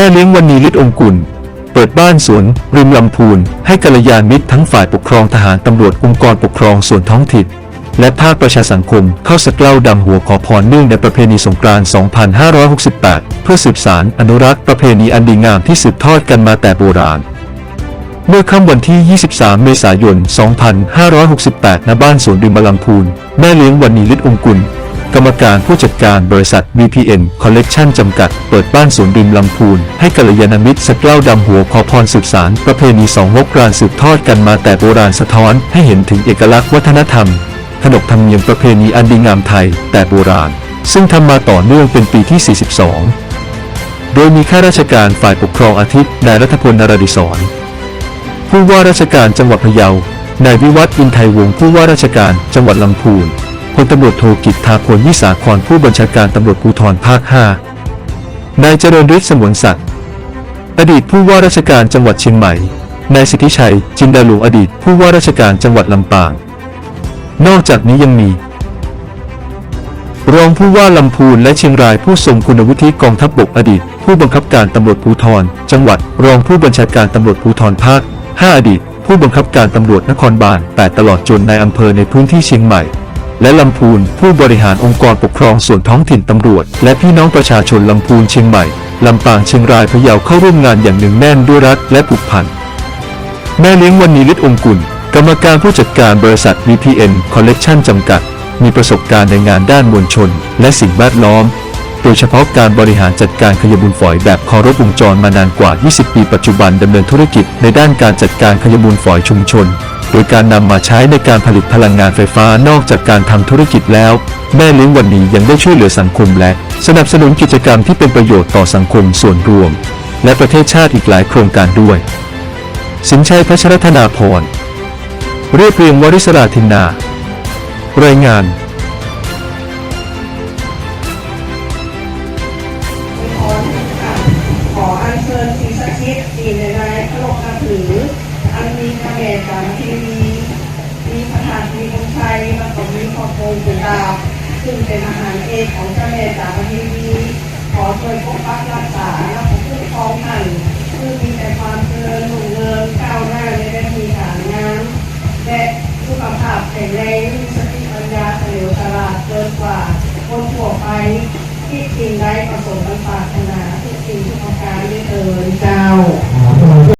ม่เลี้ยงวันนีฤทธิ์องกุล เปิดบ้านสวนริมลำพูน ให้กัลยาณมิตรทั้งฝ่ายปกครองทหารตำรวจองค์กรปกครองส่วนท้องถิ่นและภาคประชาสังคมเข้าสักเล่าดำหัวขอพรเนื่องในประเพณีสงกรานต์ 2568 เพื่อสืบสารอนุรักษ์ประเพณีอันดีงามที่สืบทอดกันมาแต่โบราณ เมื่อค่ำวันที่ 23 เมษายน 2568 ณ บ้านสวนริมลำพูน แม่เลี้ยงวันนีฤทธิ์องกุล กรรมการผู้จัดการบริษัท VPN Collection จำกัด เปิดบ้านสวนริมลำพูน ให้กัลยาณมิตรสักเล่าดำหัวขอพรสืบสาร ประเพณีสองงกรานสืบทอดกันมาแต่โบราณสะท้อนให้เห็นถึงเอกลักษณ์วัฒนธรรม ขนบธรรมเนียมประเพณีอันดีงามไทย แต่โบราณ ซึ่งทำมาต่อเนื่องเป็นปีที่ 42 โดยมีข้าราชการฝ่ายปกครองอาทิตย์นายรัฐพลนรดิศรผู้ว่าราชการจังหวัดพะเยานายวิวัฒน์อินไทยวงศ์ผู้ว่าราชการจังหวัดลำพูน ลตำรวจโทกิตทาพลวิสาครผู้บัญชาการตำรวจภูธรภาค 5 นายเจริญฤทธิ์สมวนศักดิ์อดีตผู้ว่าราชการจังหวัดเชียงใหม่ นายสิทธิชัย จินดาหลวงอดีต ผู้ว่าราชการจังหวัดลำปาง นอกจากนี้ยังมี รองผู้ว่าลำพูนและเชียงรายผู้ทรงคุณวุฒิกองทัพบกอดีต ผู้บังคับการตำรวจภูธรจังหวัด รองผู้บัญชาการตำรวจภูธรภาค 5 อดีต ผู้บังคับการตำรวจนครบาล 8 ตลอดจนในอำเภอในพื้นที่เชียงใหม่ และลำพูน ผู้บริหารองค์กรปกครองส่วนท้องถิ่นตำรวจ และพี่น้องประชาชนลำพูนเชียงใหม่ลำปางเชียงรายพะเยาเข้าร่วมงานอย่างหนึ่งแน่นด้วยรักและผูกพัน แม่เลี้ยงวันนีฤทธิ์องกุล กรรมการผู้จัดการบริษัท VPN Collection จำกัด มีประสบการณ์ในงานด้านมวลชน และสิ่งแวดล้อม โดยเฉพาะการบริหารจัดการขยะมูลฝอยแบบคารพวงจรมานานกว่า 20 ปีปัจจุบันดำเนินธุรกิจในด้านการจัดการขยะมูลฝอยชุมชน โดยการนำมาใช้ในการผลิตพลังงานไฟฟ้านอกจากการทำธุรกิจแล้ว แม่เลี้ยงวันนี้ยังได้ช่วยเหลือสังคมและสนับสนุนกิจกรรมที่เป็นประโยชน์ต่อสังคมส่วนรวม และประเทศชาติอีกหลายโครงการด้วย สินชัยพัชรธนาพรเรียบเรียงวริศราธินารายงานขออัญเชิญสิ่งศักดิ์สิทธิ์สิ่งใดๆพระโลกนับถือ อันมีพระเมตตาที่มีมีพระหัตถ์มีองค์ชัยแล้วก็มีพระโคมเป็นดาวซึ่งเป็นอาหารเอกของเจ้าแม่จามทีวีขอช่วยปกปักรักษาและปกคุ้มครองท่านคือมีแต่ความเจริญรุ่งเรืองก้าวหน้าในด้านมีการงานและสุขภาพแข็งแรงสติปัญญาเฉลียวฉลาดเกินกว่าคนทั่วไปที่จริงได้ประสบกันปรารถนาทุกสิ่งทุกประการได้เอ่ยเจ้า